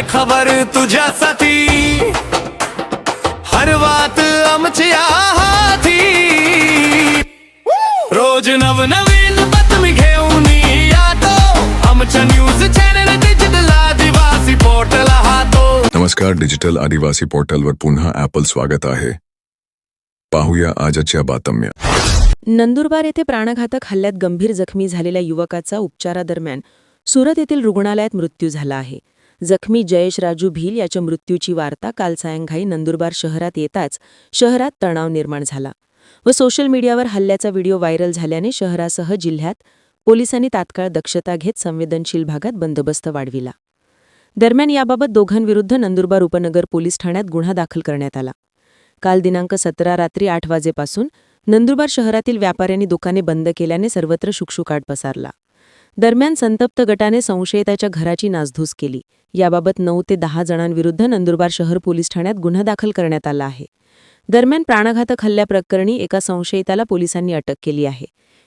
हर खबर तुझ्यासाठी. हर बात आमच्या हाती रोज नवनवीन बातमी घेऊन येतो. आमच्या news channel digital Adivasi portal हातो. नमस्कार डिजिटल आदिवासी पोर्टलवर पुन्हा ॲपल स्वागत आहे. पाहूया आजच्या बातम्या. नंदुरबार येथे प्राणघातक हल्ल्यात गंभीर जखमी झालेल्या युवकाचा उपचारादरम्यान सुरत येथील रुग्णालयात मृत्यू झाला आहे. जखमी जयेश राजू भील याच्या मृत्यूची वार्ता काल सायंकाळी नंदुरबार शहरात येताच शहरात तणाव निर्माण झाला व सोशल मीडियावर हल्ल्याचा व्हिडिओ व्हायरल झाल्याने शहरासह जिल्ह्यात पोलिसांनी तात्काळ दक्षता घेत संवेदनशील भागात बंदोबस्त वाढविला. दरम्यान याबाबत दोघांविरुद्ध नंदुरबार उपनगर पोलीस ठाण्यात गुन्हा दाखल करण्यात आला. काल दिनांक सतरा रात्री आठ वाजेपासून नंदुरबार शहरातील व्यापाऱ्यांनी दुकाने बंद केल्याने सर्वत्र शुकशुकाट पसारला. दरम्यान संतप्त गटाने संशयिताच्या घराची नासधूस केली. याबाबत नऊ ते दहा जणांविरुद्ध नंदुरबार शहर पोलीस ठाण्यात गुन्हा दाखल करण्यात आला आहे. दरम्यान प्राणघातक हल्ल्याप्रकरणी एका संशयिताला पोलिसांनी अटक केली आहे.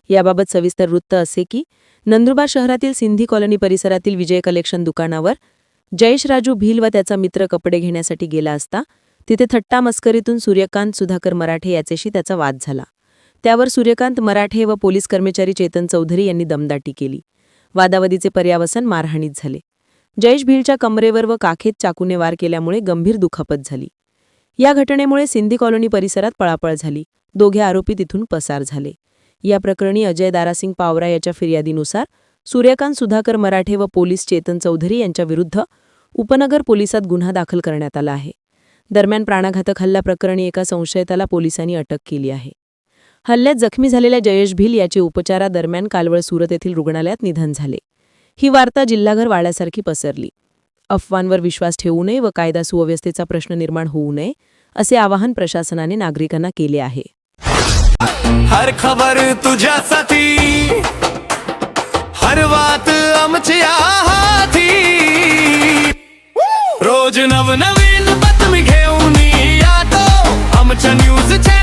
याबाबत सविस्तर वृत्त असे की नंदुरबार शहरातील सिंधी कॉलनी परिसरातील विजय कलेक्शन दुकानावर जयेश राजू भील व त्याचा मित्र कपडे घेण्यासाठी गेला असता तिथे थट्टा मस्करीतून सूर्यकांत सुधाकर मराठे याच्याशी त्याचा वाद झाला. त्यावर सूर्यकांत मराठे व पोलीस कर्मचारी चेतन चौधरी यांनी दमदाटी केली. वादावादीचे पर्यावसन मारहाणीत झाले. जयेश भीलच्या कमरेवर व काखेत चाकूने वार केल्यामुळे गंभीर दुखापत झाली. या घटनेमुळे सिंधी कॉलनी परिसरात पळापळ झाली. दोघे आरोपी तिथून पसार झाले. या प्रकरणी अजय दारासिंग पावरा याच्या फिर्यादीनुसार सूर्यकांत सुधाकर मराठे व पोलीस चेतन चौधरी यांच्याविरुद्ध उपनगर पोलिसात गुन्हा दाखल करण्यात आला आहे. दरम्यान प्राणघातक हल्ला प्रकरणी एका संशयिताला पोलिसांनी अटक केली आहे. हल्ल्यात जखमी झालेल्या जयेश भिल याचे उपचारादरम्यान कालवळ सुरत येथील रुग्णालयात निधन झाले. ही वार्ता जिल्हाभर वाड्यासारखी पसरली. अफवांवर विश्वास ठेवू नये व कायदा सुव्यवस्थेचा प्रश्न निर्माण होऊ नये असे आवाहन प्रशासनाने नागरिकांना केले आहे. हर खबर तुझ्यासाठी हर वात आमच्या हाती रोज नवनवीन बातमी घेऊन येतो आमच्या न्यूज चॅनल